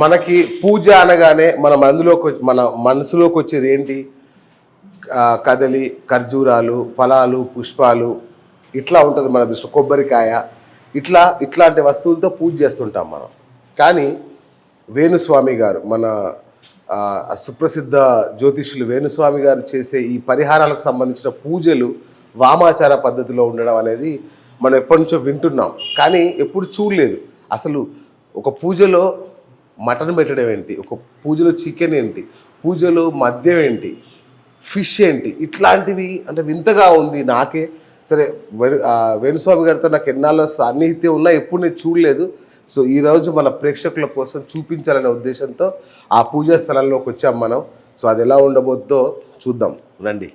మనకి పూజ అనగానే మన మందులోకి వచ్చి- మన మనసులోకి వచ్చేది ఏంటి? కదలి ఖర్జూరాలు ఫలాలు పుష్పాలు ఇట్లా ఉంటుంది మన దృష్టి. కొబ్బరికాయ ఇట్లా ఇట్లాంటి వస్తువులతో పూజ చేస్తుంటాం మనం. కానీ వేణుస్వామి గారు మన సుప్రసిద్ధ జ్యోతిష్యులు వేణుస్వామి గారు చేసే ఈ పరిహారాలకు సంబంధించిన పూజలు వామాచార పద్ధతిలో ఉండడం అనేది మనం ఎప్పటి నుంచో వింటున్నాం. కానీ ఎప్పుడు చూడలేదు. అసలు ఒక పూజలో మటన్ పెట్టడం ఏంటి? ఒక పూజలో చికెన్ ఏంటి? పూజలో మద్యం ఏంటి? ఫిష్ ఏంటి? ఇట్లాంటివి అంటే వింతగా ఉంది నాకే. సరే వేణు- వేణుస్వామి గారితో నాకు ఎన్నాళ్ళు సాన్నిహిత్యం ఉన్నా ఎప్పుడు నేను చూడలేదు. సో ఈరోజు మన ప్రేక్షకుల కోసం చూపించాలనే ఉద్దేశంతో ఆ పూజా స్థలంలోకి వచ్చాం మనం. సో అది ఎలా ఉండబోద్దో చూద్దాం. రండి.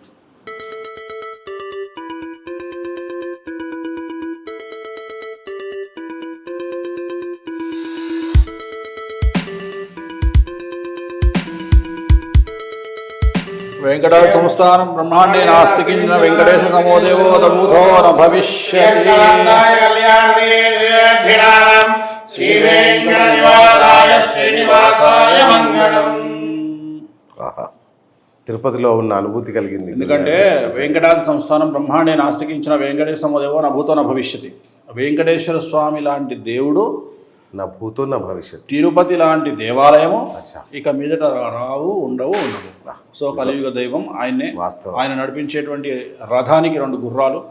వెంకటాచల సంస్థానం బ్రహ్మాండే నాస్తి కింద వెంకటేశ సమోదేవో న భవిష్యతి ఆహా. తిరుపతిలో ఉన్న అనుభూతి కలిగింది ఎందుకంటే వెంకటాచల సంస్థానం బ్రహ్మాండే నాస్తికించిన వెంకటేశ సమోదేవో నా భూతో నా భవిష్యతి వెంకటేశ్వర స్వామి లాంటి దేవుడు నా భూతో నా భవిష్యత్ తిరుపతి లాంటి దేవాలయము అచ్చా. ఇక మీదట రావు ఉండవు ఉండవు. సో కలియుగ దైవం ఆయన్నే. వాస్తవం. ఆయన నడిపించేటువంటి రథానికి రెండు గుర్రాలు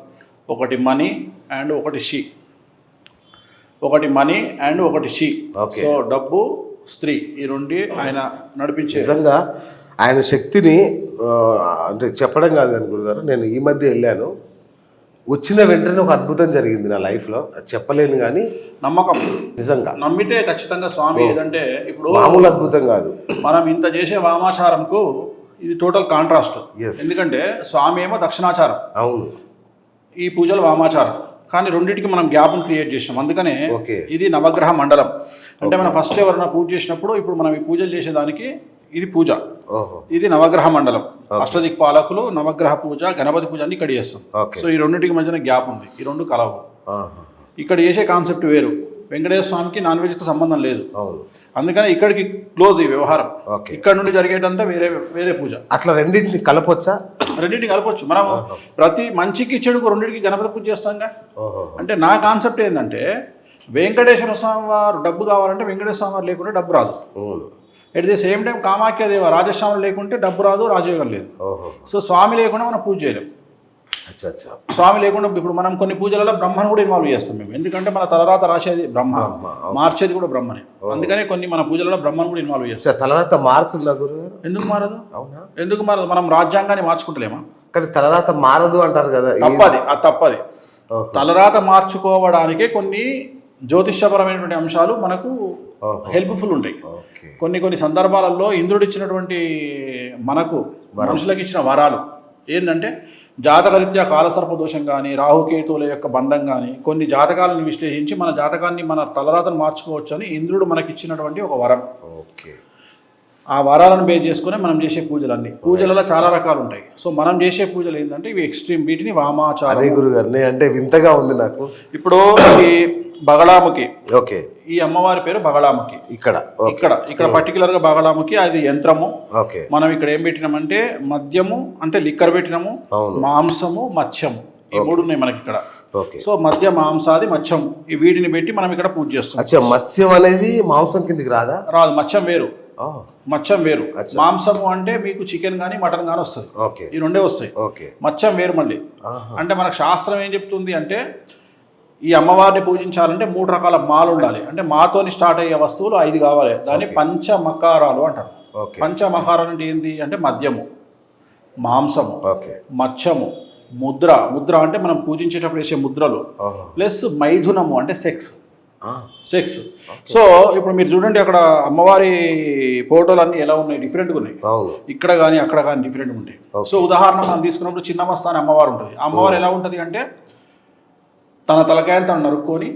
ఒకటి మనీ అండ్ ఒకటి షీ. ఒకటి మనీ అండ్ ఒకటి షీ. సో డబ్బు స్త్రీ ఈ రెండు ఆయన నడిపించే. నిజంగా ఆయన శక్తిని అంటే చెప్పడం కాదు కానీ గురుగారు నేను ఈ మధ్య వెళ్ళాను. వచ్చిన వెంటనే ఒక అద్భుతం జరిగింది నా లైఫ్లో చెప్పలేను కానీ నమ్మకం. నిజంగా. నమ్మితే ఖచ్చితంగా స్వామి ఏదంటే ఇప్పుడు మామూలు అద్భుతం కాదు. మనం ఇంత చేసే వామాచారంకు ఇది టోటల్ కాంట్రాస్ట్. ఎందుకంటే స్వామి ఏమో దక్షిణాచారం. అవును. ఈ పూజలు వామాచారం. కానీ రెండింటికి మనం గ్యాప్ను క్రియేట్ చేసినాం. అందుకనే ఇది నవగ్రహ మండలం. అంటే మనం ఫస్ట్ ఎవరైనా పూజ చేసినప్పుడు ఇప్పుడు మనం ఈ పూజలు చేసేదానికి ఇది పూజ. ఇది నవగ్రహ మండలం. అష్టదిక్ పాలకులు నవగ్రహ పూజ గణపతి పూజ అన్ని ఇక్కడ చేస్తాం. సో ఈ రెండింటికి మధ్యన గ్యాప్ ఉంది. ఈ రెండు కలవు. ఇక్కడ చేసే కాన్సెప్ట్ వేరు. వెంకటేశ్వర స్వామికి నాన్ వెజ్కి సంబంధం లేదు. అందుకని ఇక్కడికి క్లోజ్ ఈ వ్యవహారం. ఇక్కడ నుండి జరిగేటంతా వేరే వేరే పూజ. అట్లా రెండింటిని కలపొచ్చా? రెండింటిని కలపొచ్చు. మనం ప్రతి మంచికి చెడుకు రెండింటికి గణపతి పూజ చేస్తాంగా? అంటే నా కాన్సెప్ట్ ఏంటంటే వెంకటేశ్వర స్వామి వారు డబ్బు కావాలంటే వెంకటేశ్వర స్వామి వారు లేకుంటే డబ్బు రాదు. At the same time Kamakhya Deva Rajaswami లేకుంటే డబ్బు రాదు రాజయోగం లేదు. ఓహో. సో స్వామి లేకుండా మనం పూజ చేయలేం. అచ్చా అచ్చా. స్వామి లేకుండా ఇప్పుడు మనం కొన్ని పూజలలో బ్రహ్మను కూడా ఇన్వాల్వ్ చేస్తాం మేము. ఎందుకంటే మన తలరాత రాసేది బ్రహ్మ. మార్చేది కూడా బ్రహ్మనే. అందుకనే కొన్ని మన పూజలలో బ్రహ్మను కూడా ఇన్వాల్వ్ చేస్తాం. తలరాత మారుతుందా గురుగారు? ఎందుకు మారదు? అవునా? ఎందుకు మారదు? మనం రాజ్యాంగాన్ని మార్చుకుంటలేమా? కానీ తలరాత మారదు అంటారు కదా తప్పది అది తప్పది. తలరాత మార్చుకోవడానికే కొన్ని జ్యోతిష్యపరమైనటువంటి అంశాలు మనకు. హెల్ప్ఫుల్ ఉంటాయి. ఓకే. కొన్ని కొన్ని సందర్భాలలో ఇంద్రుడు ఇచ్చినటువంటి మనకు మనుషులకు ఇచ్చిన వరాలు. ఏంటంటే జాతకరీత్యా కాలసర్ప దోషం కానీ రాహుకేతువుల యొక్క బంధం కానీ కొన్ని జాతకాలను విశ్లేషించి మన జాతకాన్ని మన తలరాతను మార్చుకోవచ్చు అని ఇంద్రుడు మనకి ఇచ్చినటువంటి ఒక వరం. ఓకే. ఆ వరాలను బేస్ చేసుకుని మనం చేసే పూజలన్నీ. పూజలలో చాలా రకాలు ఉంటాయి సో మనం చేసే పూజలు ఏంటంటే ఇవి ఎక్స్ట్రీమ్ వీటిని వామాచారం అదే గురుగారు నేను అంటే వింతగా ఉంది నాకు. ఇప్పుడు ఈ బగళాముఖి. ఓకే. ఈ అమ్మవారి పేరు బగళాముఖి. ఇక్కడ. ఇక్కడ ఇక్కడ పర్టికులర్గా బగళాముఖి అది యంత్రము. ఓకే. మనం ఇక్కడ ఏం పెట్టినామంటే మద్యము అంటే లిక్కర్ పెట్టినాము మాంసము మత్స్యము ఈ మూడు ఉన్నాయి మనకి ఇక్కడ. ఓకే. సో మద్య మాంసాది మత్స్యం ఈ వీటిని పెట్టి మనం ఇక్కడ పూజ చేస్తాం మత్స్యం అనేది మాంసం కిందికి రాదా? రాదు మత్స్యం వేరు. మత్స్యం వేరు. మాంసము అంటే మీకు చికెన్ కానీ మటన్ కానీ వస్తుంది. ఓకే. ఈ రెండే వస్తాయి. ఓకే. మత్స్యం వేరు మళ్ళీ. అంటే మనకు శాస్త్రం ఏం చెప్తుంది అంటే ఈ అమ్మవారిని పూజించాలంటే మూడు రకాల మాలు ఉండాలి. అంటే మాతోని స్టార్ట్ అయ్యే వస్తువులు ఐదు కావాలి. దాన్ని పంచమకారాలు అంటారు. పంచమకారాలు అంటే ఏంటి అంటే మద్యము మాంసము ఓకే. మత్స్యము ముద్ర. ముద్ర అంటే మనం పూజించేటప్పుడు వేసే ముద్రలు. ప్లస్ మైథునము అంటే సెక్స్. సెక్స్ సో ఇప్పుడు మీరు చూడండి అక్కడ అమ్మవారి ఫోటోలు అన్నీ ఎలా ఉన్నాయి? డిఫరెంట్గా ఉన్నాయి. ఇక్కడ కానీ అక్కడ కానీ డిఫరెంట్గా ఉంటాయి. సో ఉదాహరణ మనం తీసుకున్నప్పుడు చిన్నమస్త అని అమ్మవారు ఉంటుంది. అమ్మవారు ఎలా ఉంటుంది అంటే తన తలకాయని తను నరుక్కొని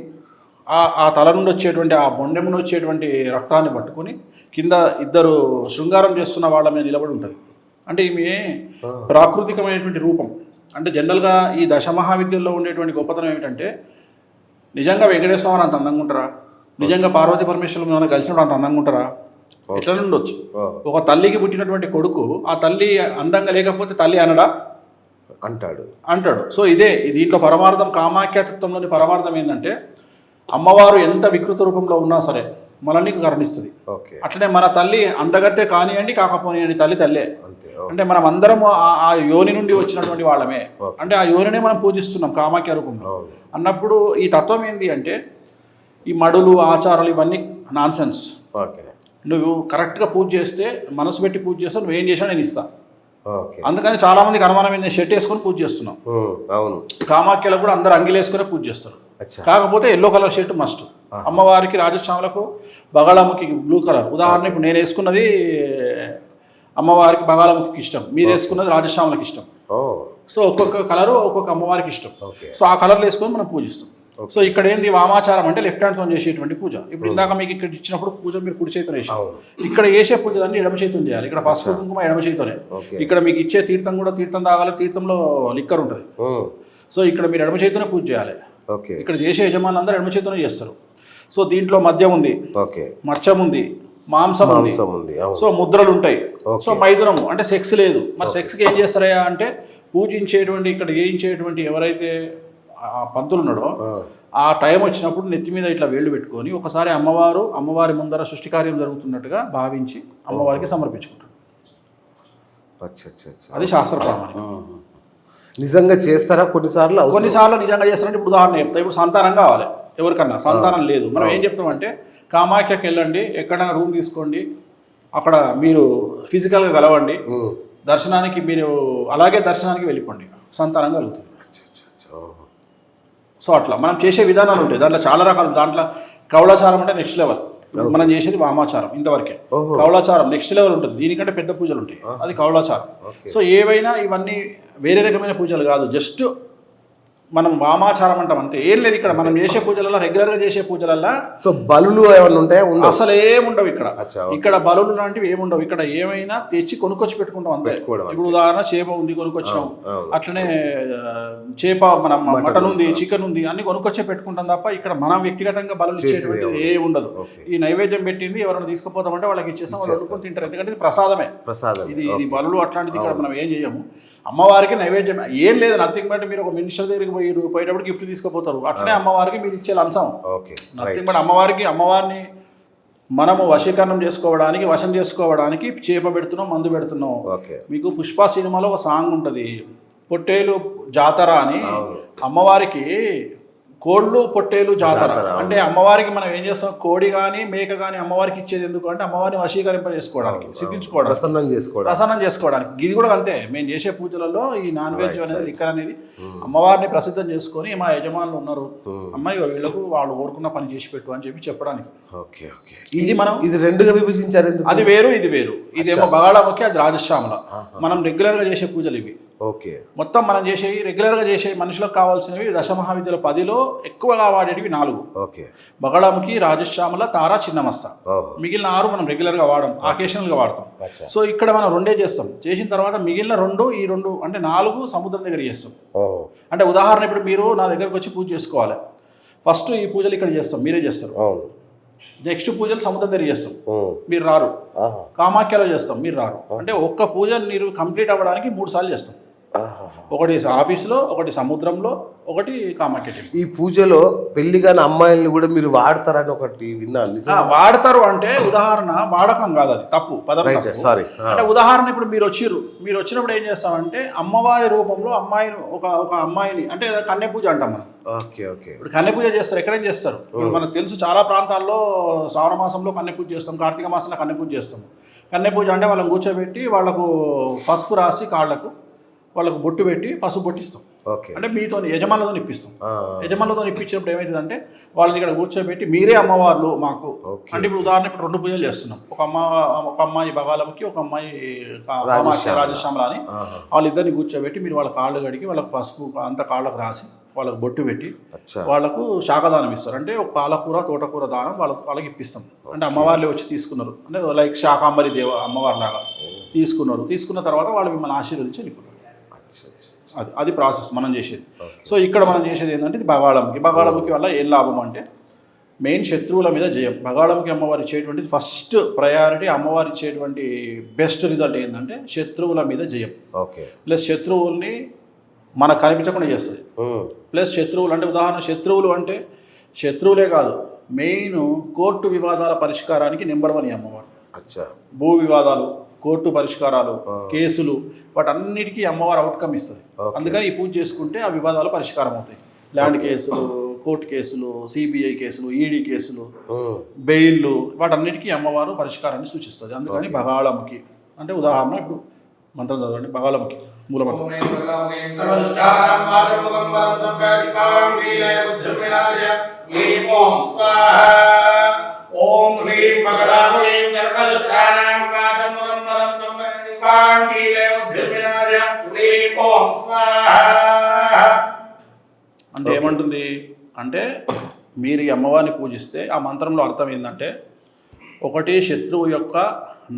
ఆ ఆ తల నుండి వచ్చేటువంటి ఆ బొండెం నుండి వచ్చేటువంటి రక్తాన్ని పట్టుకొని కింద ఇద్దరు శృంగారం చేస్తున్న వాళ్ళ మీద నిలబడి ఉంటుంది. అంటే ఈమె. ప్రాకృతికమైనటువంటి రూపం. అంటే జనరల్గా ఈ దశమహావిద్యల్లో ఉండేటువంటి గొప్పతనం ఏమిటంటే నిజంగా వెంకటేశ్వర అంత అందంగా ఉంటారా? నిజంగా పార్వతీ పరమేశ్వరులు మనం కలిసినప్పుడు అంత అందంగా ఉంటారా? ఎట్లా ఉండొచ్చు? ఒక తల్లికి పుట్టినటువంటి కొడుకు ఆ తల్లి అందంగా లేకపోతే తల్లి అనడా? అంటాడు. అంటాడు. సో ఇదే దీంట్లో పరమార్థం కామాఖ్యాతత్వంలోని పరమార్థం ఏంటంటే అమ్మవారు ఎంత వికృత రూపంలో ఉన్నా సరే మనల్ని కరుణిస్తుంది. ఓకే. అట్లనే మన తల్లి అందగత్తే కానివ్వండి కాకపోనియండి తల్లి తల్లే. అంటే మనం అందరం ఆ- యోని నుండి వచ్చినటువంటి వాళ్ళమే. అంటే ఆ యోనినే మనం పూజిస్తున్నాం కామాఖ్య రూపంలో. అన్నప్పుడు ఈ తత్వం ఏంటి అంటే ఈ మడులు ఆచారాలు ఇవన్నీ నాన్సెన్స్ ఓకే. నువ్వు కరెక్ట్గా పూజ చేస్తే మనసు పెట్టి పూజ చేస్తే నువ్వు ఏం చేసినా నేను ఇస్తా. ఓకే. అందుకని చాలా మందికి అనుమానం ఏంది షర్ట్ వేసుకొని పూజ చేస్తున్నాం అవును. కామాఖ్యలో కూడా అందరు అంగిలు వేసుకునే పూజ చేస్తారు. కాకపోతే ఎల్లో కలర్ షర్ట్ మస్ట్ అమ్మవారికి రాజశ్యామలకు బగాళముఖి బ్లూ కలర్ ఉదాహరణ ఇప్పుడు నేను వేసుకున్నది అమ్మవారికి బగాళముఖికి ఇష్టం. మీరు వేసుకున్నది రాజశ్యామలకు ఇష్టం. ఓ. సో ఒక్కొక్క కలరు ఒక్కొక్క అమ్మవారికి ఇష్టం. సో ఆ కలర్లు వేసుకొని మనం పూజిస్తాం. సో ఇక్కడ ఏంది? వామాచారం అంటే లెఫ్ట్ హ్యాండ్తో చేసేటువంటి పూజ. ఇప్పుడు ఇందాక మీకు ఇక్కడ ఇచ్చినప్పుడు పూజ మీరు కుడి చేతితో ఇక్కడ వేసే పూజలన్నీ ఎడమ చేతితో చేయాలి. ఇక్కడ పసుపు కుంకుమ ఎడమ చేతితోనే. ఇక్కడ మీకు ఇచ్చే తీర్థం కూడా తీర్థం తాగాలి తీర్థంలో లిక్కర్ ఉంటుంది. ఉమ్, సో ఇక్కడ మీరు ఎడమ చేతితోనే పూజ చేయాలి. ఇక్కడ చేసే యజమానులు అందరూ ఎడమ చేతితోనే చేస్తారు. సో దీంట్లో మద్యం ఉంది. ఓకే. మచ్చం ఉంది. మాంసం ఉంది. సో ముద్రలు ఉంటాయి. సో మైథునము అంటే సెక్స్ లేదు. మరి సెక్స్కి ఏం చేస్తారయ్యా అంటే పూజించేటువంటి ఇక్కడ చేయించేటువంటి ఎవరైతే ఆ పంతులు ఉన్నాడో ఆ, టైం వచ్చినప్పుడు నెత్తి మీద ఇట్లా వేళ్ళు పెట్టుకొని ఒకసారి అమ్మవారు అమ్మవారి ముందర సృష్టి కార్యం జరుగుతున్నట్టుగా భావించి అమ్మవారికి సమర్పించుకుంటారు. అది శాస్త్ర ప్రామాణికం. నిజంగా చేస్తారా? కొన్నిసార్లు కొన్నిసార్లు నిజంగా చేస్తారంటే ఇప్పుడు ఉదాహరణ చెప్తా. ఇప్పుడు సంతానం కావాలి ఎవరికన్నా. సంతానం లేదు. మనం ఏం చెప్తామంటే కామాఖ్యకి వెళ్ళండి ఎక్కడైనా రూమ్ తీసుకోండి అక్కడ మీరు ఫిజికల్గా కలవండి దర్శనానికి మీరు అలాగే దర్శనానికి వెళ్ళిపోండి. సంతానం కలుగుతుంది. సో అట్లా మనం చేసే విధానాలు ఉంటాయి. దాంట్లో చాలా రకాలు. దాంట్లో కౌళాచారం అంటే నెక్స్ట్ లెవెల్ మనం చేసేది వామాచారం ఇంతవరకే. కౌళాచారం నెక్స్ట్ లెవెల్ ఉంటుంది. దీనికంటే పెద్ద పూజలు ఉంటాయి. అది కౌళాచారం సో ఏవైనా ఇవన్నీ వేరే రకమైన పూజలు కాదు. జస్ట్ మనం వామాచారం అంటాం అంతే. ఏం లేదు ఇక్కడ మనం చేసే పూజలలో రెగ్యులర్గా చేసే పూజలల్లో సో బలులు ఏమైనా ఉంటాయా అసలు ఏముండవు ఇక్కడ. ఇక్కడ బలులు లాంటివి ఏముండవు. ఇక్కడ ఏమైనా తెచ్చి కొనుక్కొచ్చి పెట్టుకుంటాం అంతే. ఇప్పుడు ఉదాహరణ చేప ఉంది కొనుక్కొచ్చాం. అట్లనే చేప మన మటన్ ఉంది చికెన్ ఉంది అన్ని కొనుక్కొచ్చే పెట్టుకుంటాం తప్ప ఇక్కడ మనం వ్యక్తిగతంగా బలులు ఇచ్చేటువంటిది ఏ ఉండదు. ఈ నైవేద్యం పెట్టింది ఎవరైనా తీసుకుపోతామంటే వాళ్ళకి ఇచ్చేస్తాం వాళ్ళు వండుకొని తింటారు. ఎందుకంటే ఇది ప్రసాదమే. ప్రసాదం ఇది ఇది బలులు అట్లాంటిది ఇక్కడ మనం ఏం చేయము. అమ్మవారికి నైవేద్యం. ఏం లేదు నథింగ్ బట్ మీరు ఒక మినిస్టర్ దగ్గరికి పోయి పోయేటప్పుడు గిఫ్ట్ తీసుకుపోతారు. అట్లనే అమ్మవారికి మీరు ఇచ్చే లంచం. ఓకే నథింగ్ బట్ అమ్మవారికి అమ్మవారిని మనము వశీకరణం చేసుకోవడానికి వశం చేసుకోవడానికి చేప పెడుతున్నాం మందు పెడుతున్నాం. ఓకే. మీకు పుష్ప సినిమాలో ఒక సాంగ్ ఉంటుంది. పొట్టేలు జాతర అని. అమ్మవారికి కోళ్ళు పొట్టేలు జాతర. అంటే అమ్మవారికి మనం ఏం చేస్తాం? కోడి కానీ మేక కానీ అమ్మవారికి ఇచ్చేది ఎందుకు అంటే అమ్మవారిని వశీకరింప చేసుకోవడానికి సిద్ధించుకోవడానికి ప్రసన్నం చేసుకోవడం ప్రసన్నం చేసుకోవడానికి. ఇది కూడా అంతే. మేము చేసే పూజలలో ఈ నాన్ వెజ్ అనేది లిక్కర్ అనేది అమ్మవారిని ప్రసిద్ధం చేసుకొని మా యజమానులు ఉన్నారు. అమ్మాయి వీళ్ళకు వాళ్ళు కోరుకున్న పని చేసి పెట్టు అని చెప్పి చెప్పడానికి. Okay okay. ఇది మనం ఇది రెండుగా విభజించారు అది వేరు ఇది వేరు. ఇదేమో బగాళాముఖి అది రాజశ్యామల. మనం రెగ్యులర్గా చేసే పూజలు ఇవి. ఓకే. మొత్తం మనం చేసే రెగ్యులర్గా చేసే మనుషులకు కావాల్సినవి దశమహావిద్యల పదిలో ఎక్కువగా వాడేటివి నాలుగు. ఓకే. బగళాముఖి రాజశ్యామల తార చిన్నమస్త. మిగిలిన ఆరు మనం రెగ్యులర్గా వాడడం ఆకేషనల్గా వాడతాం. సో ఇక్కడ మనం రెండే చేస్తాం. చేసిన తర్వాత మిగిలిన రెండు ఈ రెండు అంటే నాలుగు సముద్రం దగ్గర చేస్తాం. అంటే ఉదాహరణ ఇప్పుడు మీరు నా దగ్గరకు వచ్చి పూజ చేసుకోవాలి. ఫస్ట్ ఈ పూజలు ఇక్కడ చేస్తాం మీరే చేస్తారు. నెక్స్ట్ పూజలు సముద్రం దగ్గర చేస్తాం. మీరు రారు. కామాఖ్యలో చేస్తాం మీరు రారు. అంటే ఒక్క పూజ మీరు కంప్లీట్ అవ్వడానికి మూడు సార్లు చేస్తాం. ఒకటి ఆఫీస్లో ఒకటి సముద్రంలో ఒకటి టెంపుల్. ఈ పూజలో పెళ్ళి కాని అమ్మాయిల్ని కూడా మీరు వాడతారని ఒకటి విన్నాను వాడతారు అంటే ఉదాహరణ వాడకం కాదు అది తప్పు పదం. సారీ అంటే ఉదాహరణ ఇప్పుడు మీరు వచ్చిర్రు మీరు వచ్చినప్పుడు ఏం చేస్తామంటే అమ్మవారి రూపంలో అమ్మాయిని ఒక ఒక అమ్మాయిని అంటే కన్య పూజ అంటాం మనం. Okay okay. ఇప్పుడు కన్య పూజ చేస్తారు ఎక్కడైనా చేస్తారు. ఇప్పుడు మనకు తెలుసు చాలా ప్రాంతాల్లో శ్రావణ మాసంలో కన్య పూజ చేస్తాం కార్తీక మాసంలో కన్య పూజ చేస్తాం. కన్య పూజ అంటే వాళ్ళని కూర్చోబెట్టి వాళ్ళకు పసుపు రాసి కాళ్ళకు వాళ్ళకు బొట్టు పెట్టి పసుపు బొట్టిస్తాం ఓకే. అంటే మీతో యజమానులతో ఇప్పిస్తాం. యజమానులతో ఇప్పించినప్పుడు ఏమవుతుందంటే వాళ్ళని ఇక్కడ కూర్చోబెట్టి మీరే అమ్మవార్లు మాకు. అంటే ఇప్పుడు ఉదాహరణ ఇప్పుడు రెండు పూజలు చేస్తున్నాం. ఒక అమ్మ ఒక అమ్మాయి బగాలమ్మకి ఒక అమ్మాయి రాజశ్యామల. అని వాళ్ళిద్దరిని కూర్చోబెట్టి మీరు వాళ్ళ కాళ్ళు కడిగి వాళ్ళకి పసుపు అంత కాళ్ళకు రాసి వాళ్ళకి బొట్టు పెట్టి వాళ్ళకు శాఖదానం ఇస్తారు. అంటే ఒక పాలకూర తోటకూర దానం వాళ్ళకి వాళ్ళకి ఇప్పిస్తాం. అంటే అమ్మవార్లే వచ్చి తీసుకున్నారు. అంటే లైక్ శాకాంబరి దేవ అమ్మవారి లాగా తీసుకున్నారు. తీసుకున్న తర్వాత వాళ్ళు మిమ్మల్ని ఆశీర్వదించి వెళ్ళిపోతారు. అది అది ప్రాసెస్ మనం చేసేది. సో ఇక్కడ మనం చేసేది ఏంటంటే ఇది బగాళముకి బగాళముకి వల్ల ఏం లాభం అంటే మెయిన్ శత్రువుల మీద జయం. బగాళంకి అమ్మవారు ఇచ్చేటువంటిది ఫస్ట్ ప్రయారిటీ అమ్మవారు ఇచ్చేటువంటి బెస్ట్ రిజల్ట్ ఏంటంటే శత్రువుల మీద జయం. ఓకే. ప్లస్ శత్రువుల్ని మనకు కనిపించకుండా చేస్తుంది. ప్లస్ శత్రువులు అంటే ఉదాహరణ శత్రువులు అంటే శత్రువులే కాదు మెయిన్ కోర్టు వివాదాల పరిష్కారానికి నెంబర్ వన్ అమ్మవారు. భూ వివాదాలు కోర్టు పరిష్కారాలు కేసులు వాటన్నిటికీ అమ్మవారు అవుట్కమ్ ఇస్తుంది. అందుకని ఈ పూజ చేసుకుంటే ఆ వివాదాలు పరిష్కారం అవుతాయి ల్యాండ్ కేసులు కోర్టు కేసులు సిబిఐ కేసులు ఈడీ కేసులు ఉమ్, బెయిల్లు వాటన్నిటికీ అమ్మవారు పరిష్కారాన్ని సూచిస్తుంది. అందుకని బగాళముఖి అంటే ఉదాహరణ ఇప్పుడు మంత్రం చదవండి. బగాళముఖి మూలమంత్రం. అంటే ఏమంటుంది? అంటే మీరు ఈ అమ్మవారిని పూజిస్తే ఆ మంత్రంలో అర్థం ఏంటంటే ఒకటి శత్రువు యొక్క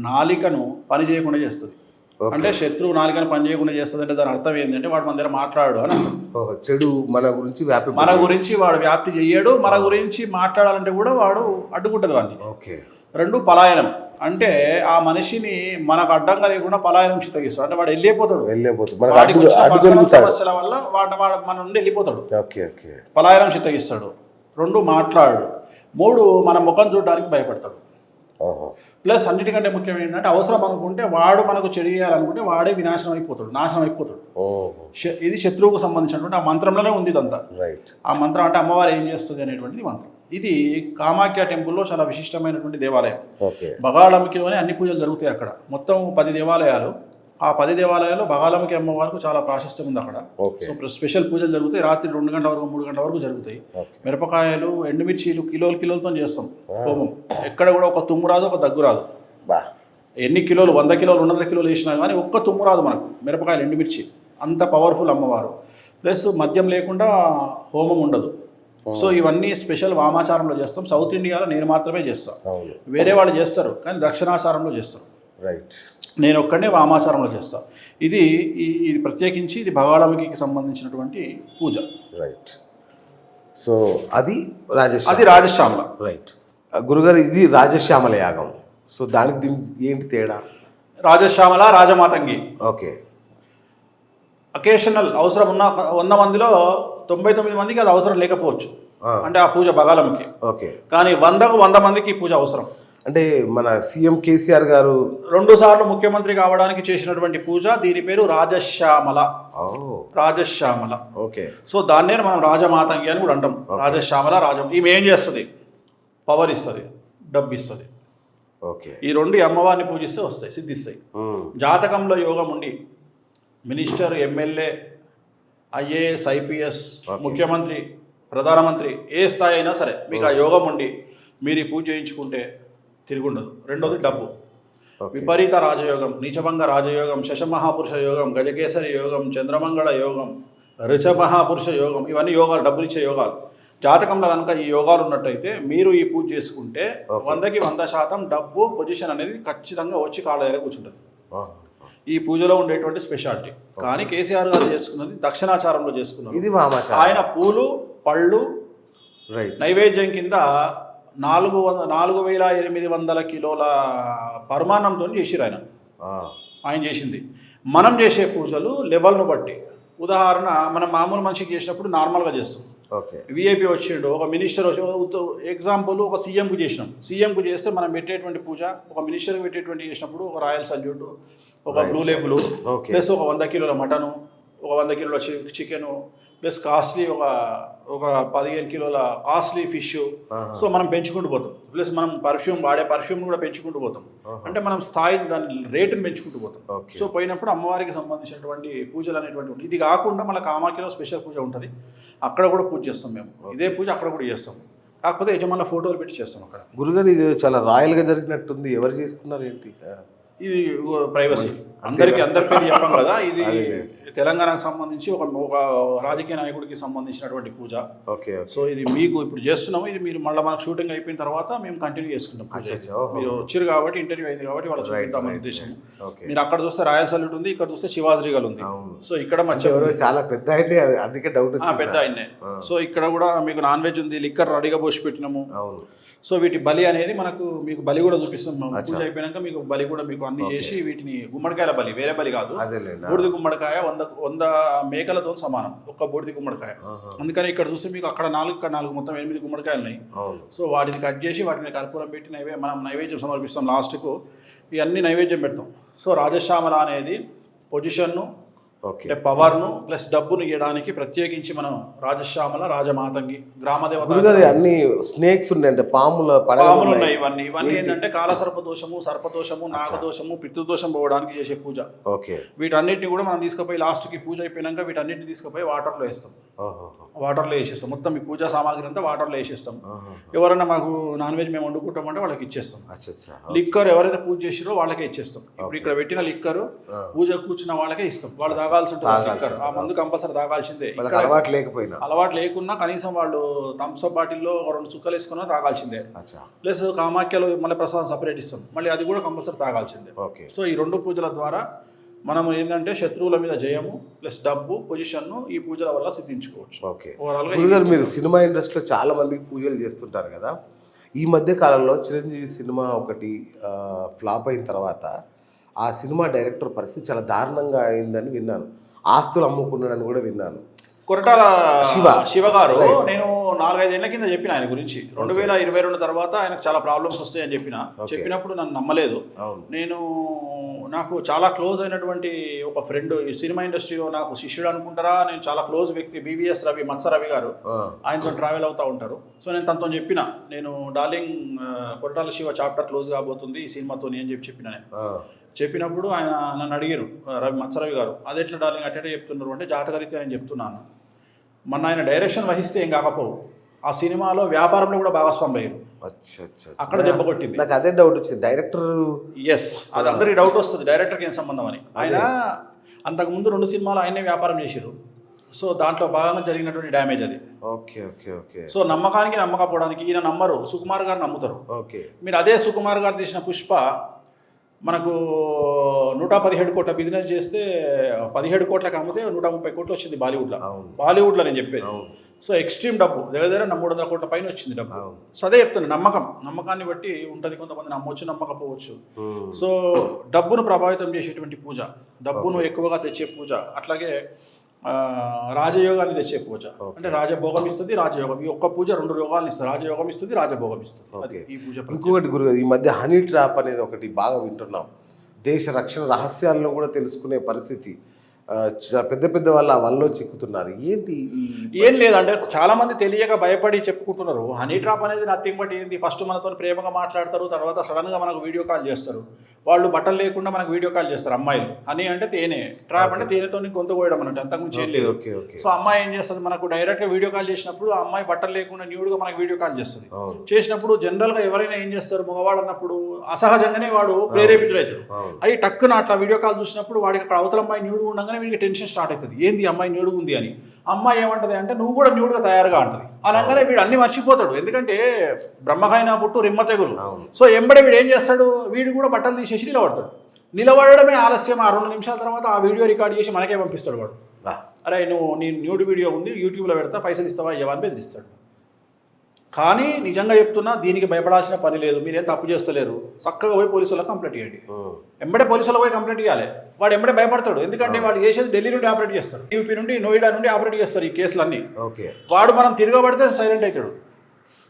నాలికను పని చేయకుండా చేస్తుంది. అంటే శత్రువు నాలికను పని చేయకుండా చేస్తుంది అంటే దాని అర్థం ఏంటంటే వాడు మన దగ్గర మాట్లాడు అని చెడు మన గురించి వ్యాపి మన గురించి వాడు వ్యాప్తి చెయ్యడు మన గురించి మాట్లాడాలంటే కూడా వాడు అడ్డుకుంటుంది వాడిని. ఓకే రెండు పలాయనం. అంటే ఆ మనిషిని మనకు అడ్డంగా లేకుండా పలాయనం చిత్తగిస్తాడు. అంటే వాడు వెళ్ళిపోతాడు. దొరుకుతాడు సమస్యల వల్ల వాడు వాడు మన నుండి వెళ్ళిపోతాడు. Okay okay. పలాయనం చిత్తగిస్తాడు. రెండు మాట్లాడు. మూడు మన ముఖం చూడడానికి భయపడతాడు. ఓహో. ప్లస్ అన్నిటికంటే ముఖ్యం ఏంటంటే అవసరం అనుకుంటే వాడు మనకు చెడు చేయాలనుకుంటే వాడే వినాశనం అయిపోతాడు. నాశనం అయిపోతాడు. ఇది శత్రువుకు సంబంధించినటువంటి ఆ మంత్రంలోనే ఉంది ఇదంతా. రైట్ ఆ మంత్రం అంటే అమ్మవారు ఏం చేస్తుంది అనేటువంటిది మంత్రం. ఇది కామాఖ్య టెంపుల్లో చాలా విశిష్టమైనటువంటి దేవాలయం. ఓకే. బగాళముఖిలోనే అన్ని పూజలు జరుగుతాయి అక్కడ. మొత్తం పది దేవాలయాలు. ఆ పది దేవాలయాల్లో బగాళముఖి అమ్మవారికి చాలా ప్రాశస్త్యం ఉంది అక్కడ. సో స్పెషల్ పూజలు జరుగుతాయి. రాత్రి రెండు గంటల వరకు మూడు గంటల వరకు జరుగుతాయి. మిరపకాయలు ఎండుమిర్చీలు కిలోలు కిలోలతో చేస్తాం. హోమం ఎక్కడ కూడా ఒక తుమ్ము రాదు ఒక దగ్గు రాదు. ఎన్ని కిలోలు వంద కిలోలు రెండు వందల కిలోలు వేసినా కానీ ఒక్క తుమ్ము రాదు మనకు. మిరపకాయలు ఎండుమిర్చి. అంత పవర్ఫుల్ అమ్మవారు. ప్లస్ మద్యం లేకుండా హోమం ఉండదు. సో ఇవన్నీ స్పెషల్ వామాచారంలో చేస్తాం. సౌత్ ఇండియాలో నేను మాత్రమే చేస్తాను వేరే వాళ్ళు చేస్తారు కానీ దక్షిణాచారంలో చేస్తారు. రైట్. నేను ఒక్కడనే వామాచారంలో చేస్తాను ఇది ఇది ప్రత్యేకించి ఇది భగవాళమికి సంబంధించినటువంటి పూజ. రైట్. సో అది రాజేష్ అది రాజశ్యామల రైట్. గురుగారు ఇది రాజశ్యామల యాగం. సో దానికి దీనికి ఏంటి తేడా? రాజశ్యామల రాజమాతంగి. ఓకే. అకేషనల్ అవసరం ఉన్న వంద మందిలో తొంభై తొమ్మిది మందికి అది అవసరం లేకపోవచ్చు. అంటే ఆ పూజ బగాలముకి. ఓకే. కానీ వందకు వంద మందికి ఈ పూజ అవసరం. అంటే మన సీఎం కేసీఆర్ గారు రెండు సార్లు ముఖ్యమంత్రి కావడానికి చేసినటువంటి పూజ దీని పేరు రాజశ్యామల. రాజశ్యామల. ఓకే. సో దాన్నే మనం రాజమాతంగి అని కూడా అంటాం. రాజశ్యామల రాజం ఈమె ఏం చేస్తుంది. పవర్ ఇస్తుంది డబ్బు ఇస్తుంది. ఓకే. ఈ రెండు అమ్మవారిని పూజిస్తే వస్తాయి సిద్ధిస్తాయి. జాతకంలో యోగం ఉండి మినిస్టర్ ఎమ్మెల్యే ఐఏఎస్ ఐపీఎస్ ముఖ్యమంత్రి ప్రధానమంత్రి ఏ స్థాయి అయినా సరే మీకు ఆ యోగం ఉండి మీరు ఈ పూజ చేయించుకుంటే తిరుగుండదు. రెండోది డబ్బు. విపరీత రాజయోగం నీచభంగ రాజయోగం శశమహాపురుష యోగం గజకేసరి యోగం చంద్రమంగళ యోగం ఋషమహాపురుష యోగం ఇవన్నీ యోగాలు డబ్బులు ఇచ్చే యోగాలు. జాతకంలో కనుక ఈ యోగాలు ఉన్నట్టయితే మీరు ఈ పూజ చేసుకుంటే. వందకి వంద శాతం డబ్బు పొజిషన్ అనేది ఖచ్చితంగా వచ్చి కాళ్ళ దగ్గర కూర్చుంటుంది. ఈ పూజలో ఉండేటువంటి స్పెషాలిటీ కానీ కేసీఆర్ గారు చేసుకున్నది దక్షిణాచారంలో చేసుకున్నారు. ఇది వామాచారం ఆయన పూలు పళ్ళు రైట్ నైవేద్యం కింద నాలుగు వంద నాలుగు వేల ఎనిమిది వందల కిలోల పరిమాణంతో చేసిరు ఆయన. ఆయన చేసింది. మనం చేసే పూజలు లెవెల్ను బట్టి. ఉదాహరణ మనం మామూలు మనిషికి చేసినప్పుడు నార్మల్గా చేస్తాం. ఓకే. విఐపి వచ్చిండు ఒక మినిస్టర్ వచ్చి ఎగ్జాంపుల్ ఒక సీఎంకు చేసినాం. సీఎంకు చేస్తే మనం పెట్టేటువంటి పూజ ఒక మినిస్టర్కి పెట్టేటువంటి చేసినప్పుడు ఒక రాయల్ సల్యూట్ ఒక బ్లూ లేబుల్. ప్లస్ ఒక వంద కిలోల మటను ఒక వంద కిలోల చికెను ప్లస్ కాస్ట్లీ ఒక ఒక పదిహేను కిలోల కాస్ట్లీ ఫిష్. సో మనం పెంచుకుంటూ పోతాం. ప్లస్ మనం పర్ఫ్యూమ్ వాడే పర్ఫ్యూమ్ కూడా పెంచుకుంటూ పోతాం. అంటే మనం స్థాయి దాని రేటుని పెంచుకుంటూ పోతాం. సో పోయినప్పుడు అమ్మవారికి సంబంధించినటువంటి పూజలు అనేటువంటి ఉంటాయి. ఇది కాకుండా మళ్ళీ కామాఖ్యలో స్పెషల్ పూజ ఉంటుంది. అక్కడ కూడా పూజ చేస్తాం మేము. ఇదే పూజ అక్కడ కూడా చేస్తాం. కాకపోతే యజమానుల ఫోటోలు పెట్టి చేస్తాం అక్కడ. గురుగారు ఇది చాలా రాయల్గా జరిగినట్టుంది. ఎవరు చేసుకున్నారు ఏంటి? ఇది ప్రైవసీ అందరికి అందరి పేరు చెప్పాం కదా ఇది. తెలంగాణకు సంబంధించి ఒక ఒక రాజకీయ నాయకుడికి సంబంధించినటువంటి పూజ. ఓకే సో ఇది మీకు ఇప్పుడు చేస్తున్నాము ఇది మీరు మళ్ళీ మనకు షూటింగ్ అయిపోయిన తర్వాత మేము కంటిన్యూ చేసుకుంటాం. మీరు వచ్చారు కాబట్టి ఇంటర్వ్యూ అయింది కాబట్టి వాళ్ళు చూపిద్దామని right, ఉద్దేశం. ఓకే. మీరు అక్కడ చూస్తే రాయల్ సల్యూట్ ఉంది ఇక్కడ చూస్తే శివాజీ ఉంది. సో ఇక్కడ ఎవరో చాలా పెద్ద ఆయనే అది- అందుకే డౌట్ పెద్ద ఆయన్నే ఆ. సో ఇక్కడ కూడా మీకు నాన్ వెజ్ ఉంది లిక్కర్ రెడీగా పోసి పెట్టినాము. అవును. సో వీటి బలి అనేది మనకు మీకు బలి కూడా చూపిస్తాం. పూజ అయిపోయాక మీకు బలి కూడా మీకు అన్ని చేసి వీటిని గుమ్మడికాయల బలి వేరే బలి కాదు. బూడిద గుమ్మడికాయ వంద వంద మేకలతో సమానం ఒక్క బూడిద గుమ్మడికాయ. అందుకని ఇక్కడ చూస్తే మీకు అక్కడ నాలుగు నాలుగు మొత్తం ఎనిమిది గుమ్మడికాయలు ఉన్నాయి. సో వాటిని కట్ చేసి వాటిని కర్పూరం పెట్టి నైవే మనం నైవేద్యం సమర్పిస్తాం లాస్ట్కు. ఇవన్నీ నైవేద్యం పెడతాం. సో రాజశ్యామల అనేది పొజిషన్ను అంటే పవర్ను ప్లస్ డబ్బును ఇవ్వడానికి ప్రత్యేకించి మనం రాజశ్యామల రాజమాతంగి గ్రామదేవత అన్ని స్నేక్స్ ఉన్నాయి అంటే పాముల పాములు ఉన్నాయి. ఇవన్నీ. ఇవన్నీ ఏంటి? ఏంటంటే కాలసర్ప దోషము సర్పదోషము నాగదోషము పితృదోషం పోవడానికి చేసే పూజ. ఓకే. వీటన్నిటిని కూడా మనం తీసుకుపోయి లాస్ట్కి పూజ అయిపోయినాక వీటన్నిటిని తీసుకుపోయి వాటర్లో వేస్తాం. వాటర్లో వేసేస్తాం. మొత్తం ఈ పూజా సామాగ్రి అంతా వాటర్లో వేసేస్తాం. ఎవరైనా మాకు నాన్ వెజ్ మేము వండుకుంటామంటే వాళ్ళకి ఇచ్చేస్తాం. అచ్చా అచ్చా లిక్కర్ ఎవరైతే పూజ చేసిరో వాళ్ళకే ఇచ్చేస్తాం. ఇప్పుడు ఇక్కడ పెట్టిన లిక్కర్. పూజ కూర్చున్న వాళ్ళకే ఇస్తాం. వాళ్ళు తాగాల్సి ఉంటుంది. ఆ మందు కంపల్సరీ తాగాల్సిందే. అలవాటు లేకపోయినా. అలవాటు లేకున్నా కనీసం వాళ్ళు థమ్స్అప్ బాటిల్లో రెండు చుక్కలు వేసుకున్నా తాగాల్సిందే. ప్లస్ కామాఖ్యలో మళ్ళీ ప్రసాదం సపరేట్ ఇస్తాం. మళ్ళీ అది కూడా కంపల్సరీ తాగాల్సిందే. ఓకే. సో ఈ రెండు పూజల ద్వారా మనం ఏంటంటే శత్రువుల మీద జయము ప్లస్ డబ్బు పొజిషన్ను ఈ పూజల వల్ల సిద్ధించుకోవచ్చు. ఓకే. గురుగారు మీరు సినిమా ఇండస్ట్రీలో చాలా మందికి పూజలు చేస్తుంటారు కదా. ఈ మధ్య కాలంలో చిరంజీవి సినిమా ఒకటి ఫ్లాప్ అయిన తర్వాత ఆ సినిమా డైరెక్టర్ పరిస్థితి చాలా దారుణంగా అయిందని విన్నాను. ఆస్తులు అమ్ముకున్నాడని కూడా విన్నాను. కొరటాల శివ. శివ గారు. నేను నాలుగైదేళ్ళ కింద చెప్పిన ఆయన గురించి. రెండు వేల ఇరవై రెండు తర్వాత ఆయనకు చాలా ప్రాబ్లమ్స్ వస్తాయని చెప్పిన. చెప్పినప్పుడు నన్ను నమ్మలేదు. నేను నాకు చాలా క్లోజ్ అయినటువంటి ఒక ఫ్రెండ్ ఈ సినిమా ఇండస్ట్రీలో నాకు శిష్యుడు అనుకుంటారా? నేను చాలా క్లోజ్ వ్యక్తి బీవీఎస్ రవి మత్స రవి గారు. ఆయనతో ట్రావెల్ అవుతూ ఉంటారు. సో నేను తనతో చెప్పిన. నేను darling Koratala Siva chapter close కాబోతుంది. ఈ సినిమాతో అని చెప్పి చెప్పిన నేను. చెప్పినప్పుడు ఆయన నన్ను అడిగారు రవి మత్సరవి గారు అది ఎట్లా డార్లింగ్ అట్టే చెప్తున్నారు అంటే జాతకరీత్యా నేను చెప్తున్నాను. మొన్న ఆయన డైరెక్షన్ వహిస్తే ఏం కాకపోవు. ఆ సినిమాలో వ్యాపారంలో కూడా భాగస్వామి అయ్యారు అచ్చా అచ్చా అక్కడ కొట్టింది నాకు అదే డౌట్ వచ్చింది. డైరెక్టర్ ఎస్ అది అందరికి డౌట్ వస్తుంది. డైరెక్టర్కి ఏం సంబంధం అని. ఆయన అంతకుముందు రెండు సినిమాలు ఆయనే వ్యాపారం చేశారు సో దాంట్లో భాగంగా జరిగినటువంటి డ్యామేజ్ అది. Okay okay okay. సో నమ్మకానికి నమ్మకపోవడానికి ఈయన నమ్మరు. సుకుమార్ గారు నమ్ముతారు. ఓకే. మీరు అదే సుకుమార్ గారు తీసిన పుష్ప మనకు నూట పదిహేడు కోట్ల బిజినెస్ చేస్తే పదిహేడు కోట్లకు అమ్మితే నూట ముప్పై కోట్లు వచ్చింది బాలీవుడ్లో. బాలీవుడ్లో నేను చెప్పేది. సో ఎక్స్ట్రీమ్ డబ్బు దగ్గర దగ్గర మూడు వందల కోట్ల పైన వచ్చింది డబ్బు. సో అదే చెప్తాను నమ్మకం. నమ్మకాన్ని బట్టి ఉంటుంది కొంతమంది నమ్మొచ్చు నమ్మకపోవచ్చు. సో డబ్బును ప్రభావితం చేసేటువంటి పూజ డబ్బును ఎక్కువగా తెచ్చే పూజ అట్లాగే రాజయోగాన్ని తెచ్చే పూజ. అంటే రాజభోగం ఇస్తుంది రాజయోగం. ఈ ఒక్క పూజ రెండు యోగాలను ఇస్తుంది. రాజయోగం ఇస్తుంది రాజభోగం ఇస్తుంది. ఈ పూజ. ఇంకొకటి గురుగారు ఈ మధ్య హనీ ట్రాప్ అనేది ఒకటి బాగా వింటున్నాం. దేశ రక్షణ రహస్యాలను కూడా తెలుసుకునే పరిస్థితి. పెద్ద పెద్ద వాళ్ళు ఆ వల్లో చిక్కుతున్నారు. ఏంటి ఏం లేదంటే చాలా మంది తెలియక భయపడి చెప్పుకుంటున్నారు. హనీ ట్రాప్ అనేది నథింగ్ బట్ ఏంది? ఫస్ట్ మనతో ప్రేమగా మాట్లాడతారు తర్వాత సడన్గా మనకు వీడియో కాల్ చేస్తారు. వాళ్ళు బట్టలు లేకుండా మనకు వీడియో కాల్ చేస్తారు అమ్మాయిలు. హనీ అంటే తేనె ట్రాప్ అంటే తేనెతో గొంతు కోయడం అన్నట్టు అంతకుమించి ఏం లేదు సో అమ్మాయి ఏం చేస్తుంది? మనకు డైరెక్ట్గా వీడియో కాల్ చేసినప్పుడు ఆ అమ్మాయి బట్టలు లేకుండా న్యూడ్గా మనకు వీడియో కాల్ చేస్తుంది. చేసినప్పుడు జనరల్గా ఎవరైనా ఏం చేస్తారు? మగవాడు అన్నప్పుడు అసహజంగానే వాడు ప్రేరేపితులవుతాడు అవును. అవి టక్కున అట్లా వీడియో కాల్ చూసినప్పుడు వాడికి అక్కడ అవతల అమ్మాయి న్యూడ్ ఉండగానే వీడికి టెన్షన్ స్టార్ట్ అవుతుంది. ఏంది అమ్మాయి న్యూడ్ ఉంది అని. అమ్మాయి ఏమంటది అంటే నువ్వు కూడా న్యూడ్గా తయారుగా అంటది. అనగానే వీడు అన్ని మర్చిపోతాడు. ఎందుకంటే బ్రహ్మకాయన పుట్టు రిమ్మ తెగులు. సో ఎంబడే వీడు ఏం చేస్తాడు? వీడు కూడా బట్టలు తీసేసి నిలబడతాడు. నిలబడమే ఆలస్యం ఆ రెండు నిమిషాల తర్వాత ఆ వీడియో రికార్డ్ చేసి మనకే పంపిస్తాడు వాడు. అరే నువ్వు నీ న్యూడ్ వీడియో ఉంది యూట్యూబ్లో పెడతా పైసలు ఇస్తావా ఇవ్వా అని బెదిరిస్తాడు. కానీ నిజంగా చెప్తున్నా దీనికి భయపడాల్సిన పని లేదు. మీరేం తప్పు చేస్తలేరు. చక్కగా పోయి పోలీసులకు కంప్లైంట్ ఇవ్వండి ఉమ్, ఎంబడే పోలీసులకు పోయి కంప్లైంట్ ఇవ్వాలి వాడు ఎంబడే భయపడతాడు. ఎందుకంటే వాడు చేసేది ఢిల్లీ నుండి ఆపరేట్ చేస్తారు. యూపీ నుండి నోయిడా నుండి ఆపరేట్ చేస్తారు ఈ కేసులన్నీ. ఓకే. వాడు మనం తిరగబడితే సైలెంట్ అవుతాడు.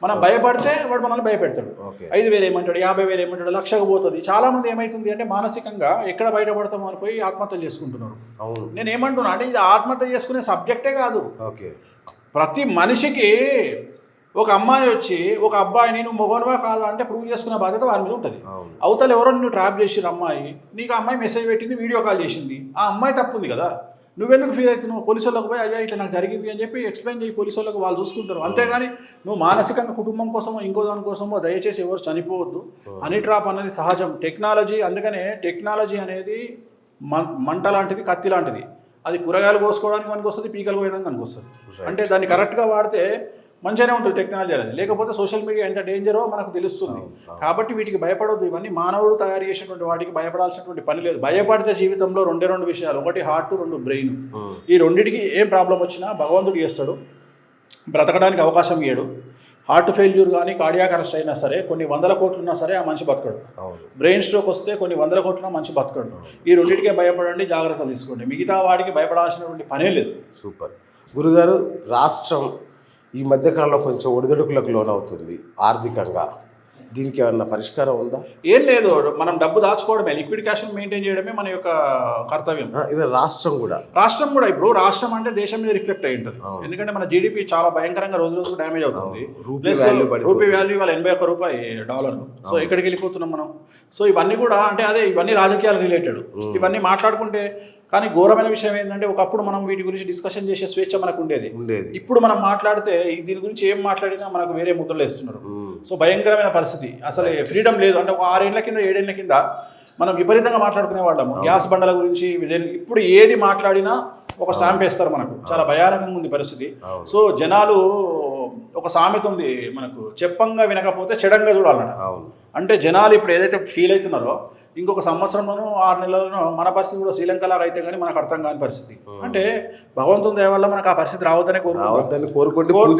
మనం భయపడితే వాడు మనల్ని భయపెడతాడు. ఐదు వేలు ఏమంటాడు యాభై వేలు ఏమంటాడు లక్షకు పోతుంది. చాలా మంది ఏమైతుంది అంటే మానసికంగా ఎక్కడ బయటపడతాం అని పోయి ఆత్మహత్యలు చేసుకుంటున్నారు. నేను ఏమంటున్నా అంటే ఇది ఆత్మహత్య చేసుకునే సబ్జెక్టే కాదు. ఓకే. ప్రతి మనిషికి ఒక అమ్మాయి వచ్చి ఒక అబ్బాయిని నువ్వు మొగనువా కాదా అంటే ప్రూవ్ చేసుకునే బాధ్యత వారి మీద ఉంటుంది. అవతల ఎవరో నిన్ను ట్రాప్ చేసిన అమ్మాయి నీకు అమ్మాయి మెసేజ్ పెట్టింది వీడియో కాల్ చేసింది. ఆ అమ్మాయి తప్పు ఉంది కదా. నువ్వెందుకు ఫీల్ అవుతున్నావు? పోలీసు వాళ్ళకి పోయి అయ్యా ఇట్లా నాకు జరిగింది అని చెప్పి ఎక్స్ప్లెయిన్ చేయి పోలీసు వాళ్ళకి వాళ్ళు చూసుకుంటారు. అంతేగాని నువ్వు మానసికంగా కుటుంబం కోసమో ఇంకో దాని కోసమో దయచేసి ఎవరు చనిపోవద్దు. హనీ ట్రాప్ అనేది సహజం. టెక్నాలజీ అందుకనే టెక్నాలజీ అనేది మం- మంట లాంటిది కత్తి లాంటిది. అది కూరగాయలు కోసుకోవడానికి మనకు వస్తుంది పీకలు కోయడానికి మనకు వస్తుంది అంటే దాన్ని కరెక్ట్గా వాడితే మంచిగానే ఉంటుంది టెక్నాలజీ అనేది. లేకపోతే సోషల్ మీడియా ఎంత డేంజరో మనకు తెలుస్తుంది. కాబట్టి వీటికి భయపడొద్దు. ఇవన్నీ మానవుడు తయారు చేసినటువంటి వాటికి భయపడాల్సినటువంటి పని లేదు. భయపడితే జీవితంలో రెండే రెండు విషయాలు. ఒకటి హార్ట్ రెండు బ్రెయిన్ ఈ రెండిటికి ఏం ప్రాబ్లం వచ్చినా భగవంతుడు చేస్తాడు. బ్రతకడానికి అవకాశం ఇయ్యడు. హార్ట్ ఫెయిల్యూర్ కానీ కార్డియాక్ అరెస్ట్ అయినా సరే కొన్ని వందల కోట్లు ఉన్నా సరే ఆ మనిషి బతకడు. బ్రెయిన్ స్ట్రోక్ వస్తే కొన్ని వందల కోట్ల మంచి బతకడు. ఈ రెండింటికే భయపడండి జాగ్రత్తలు తీసుకోండి. మిగతా వాడికి భయపడాల్సినటువంటి పనే లేదు. సూపర్. గురుగారు రాష్ట్రం ఈ మధ్యకాలంలో కొంచెం ఒడిదుడుకులకు లోనవుతుంది ఆర్థికంగా. దీనికి ఏమన్నా పరిష్కారం ఉందా? ఏం లేదు మనం డబ్బు దాచుకోవడమే లిక్విడ్ క్యాష్ మెయింటైన్ చేయడమే మన యొక్క కర్తవ్యం. ఇవి రాష్ట్రం కూడా. రాష్ట్రం కూడా ఇప్పుడు రాష్ట్రం అంటే దేశం మీద రిఫ్లెక్ట్ అయి ఉంటుంది. ఎందుకంటే మన జీడిపి చాలా భయంకరంగా రోజు రోజు డ్యామేజ్ అవుతుంది. రూపీ వాల్యూ పడిపోతుంది. రూపీ వాల్యూ ఇవాళ ఎనభై ఒక్క రూపాయి డాలర్లు సో ఎక్కడికి వెళ్ళిపోతున్నాం మనం? సో ఇవన్నీ కూడా అంటే అదే ఇవన్నీ రాజకీయాలు రిలేటెడ్. ఇవన్నీ మాట్లాడుకుంటే కానీ ఘోరమైన విషయం ఏంటంటే ఒకప్పుడు మనం వీటి గురించి డిస్కషన్ చేసే స్వేచ్ఛ మనకు ఉండేది. ఉండేది ఇప్పుడు మనం మాట్లాడితే దీని గురించి ఏం మాట్లాడినా మనకు వేరే ముద్రలు వేస్తున్నారు. సో భయంకరమైన పరిస్థితి. అసలు ఫ్రీడమ్ లేదు. అంటే ఒక ఆరేళ్ళ కింద ఏడేళ్ళ కింద మనం విపరీతంగా మాట్లాడుకునే వాళ్ళము. గ్యాస్ బండల గురించి ఇప్పుడు ఏది మాట్లాడినా ఒక స్టాంప్ వేస్తారు మనకు. చాలా భయానకంగా ఉంది పరిస్థితి. సో జనాలు ఒక సామెత ఉంది మనకు. చెప్పంగా వినకపోతే చెడంగా చూడాలన్నమాట. అంటే జనాలు ఇప్పుడు ఏదైతే ఫీల్ అవుతున్నారో ఇంకొక సంవత్సరంలోనూ ఆరు నెలల్లోనూ మన పరిస్థితి కూడా శ్రీలంక లాగా అయితే కానీ మనకు అర్థం కాని పరిస్థితి. అంటే భగవంతుని దయ వల్ల మనకు ఆ పరిస్థితి రావద్దనే కోరుకుంటే. కోరు-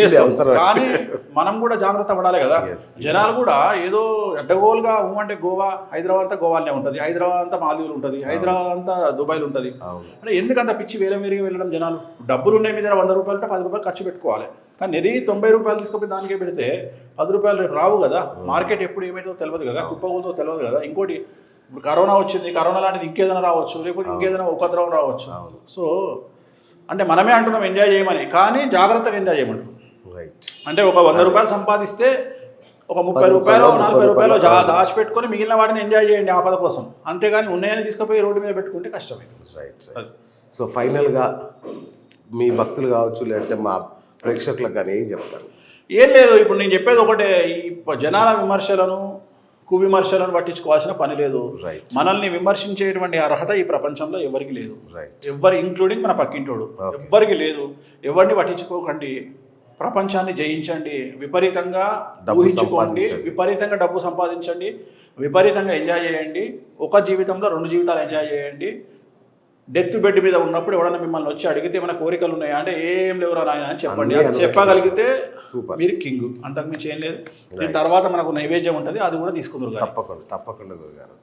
పూజలు కూడా. అవసరం కానీ మనం కూడా జాగ్రత్త పడాలి కదా. జనాలు కూడా ఏదో అడ్డగోలుగా అంటే గోవా హైదరాబాద్ అంతా గోవాలోనే ఉంటుంది. హైదరాబాద్ అంతా మాల్దీవులు ఉంటుంది. హైదరాబాద్ అంతా దుబాయ్లో ఉంటుంది. అంటే ఎందుకంత పిచ్చి వేరే వేరుగా వెళ్ళడం జనాలు? డబ్బులు ఉన్నాయి మీ దగ్గర వంద రూపాయలు పది రూపాయలు ఖర్చు పెట్టుకోవాలి. కానీ నెరి తొంభై రూపాయలు తీసుకుపోయి దానికే పెడితే పది రూపాయలు రేపు రావు కదా. మార్కెట్ ఎప్పుడు ఏమైతుందో తెలియదు కదా. కుప్పగోతో తెలియదు కదా. ఇంకోటి ఇప్పుడు కరోనా వచ్చింది. కరోనా లాంటిది ఇంకేదైనా రావచ్చు. లేకపోతే ఇంకేదైనా ఉపద్రవం రావచ్చు. సో అంటే మనమే అంటున్నాం ఎంజాయ్ చేయమని. కానీ జాగ్రత్తగా ఎంజాయ్ చేయమంటాం రైట్ అంటే ఒక వంద రూపాయలు సంపాదిస్తే ఒక ముప్పై రూపాయలు నలభై రూపాయలు. దాచిపెట్టుకొని మిగిలిన వాటిని ఎంజాయ్ చేయండి ఆపద కోసం. అంతేగాని ఉన్నాయని తీసుకుపోయి రోడ్డు మీద పెట్టుకుంటే కష్టమే. రైట్ రైట్ సో ఫైనల్గా మీ భక్తులు కావచ్చు లేదంటే మా ప్రేక్షకులకు కానీ ఏం చెప్తారు? ఏం లేదు ఇప్పుడు నేను చెప్పేది ఒకటే ఈ జనాల విమర్శలను కువిమర్శలను పట్టించుకోవాల్సిన పని లేదు. మనల్ని విమర్శించేటువంటి అర్హత ఈ ప్రపంచంలో ఎవరికి లేదు. రైట్ ఎవ్వరు ఇంక్లూడింగ్ మన పక్కింటోడు. ఎవ్వరికి లేదు. ఎవరిని పట్టించుకోకండి. ప్రపంచాన్ని జయించండి. విపరీతంగా డబ్బు ఊహించుకోండి. విపరీతంగా డబ్బు సంపాదించండి. విపరీతంగా ఎంజాయ్ చేయండి. ఒక జీవితంలో రెండు జీవితాలు ఎంజాయ్ చేయండి. డెత్ బెడ్ మీద ఉన్నప్పుడు ఎవడన్నా మిమ్మల్ని వచ్చి అడిగితే మన కోరికలు ఉన్నాయా? అంటే ఏం లేవురా నాయన అని చెప్పండి. అది చెప్పగలిగితే సూపర్. మీరు కింగ్. అంతకు మించి ఏం లేదు. దీని తర్వాత మనకు నైవేద్యం ఉంటుంది అది కూడా తీసుకుందరు తప్పకుండా తప్పకుండా గురుగారు.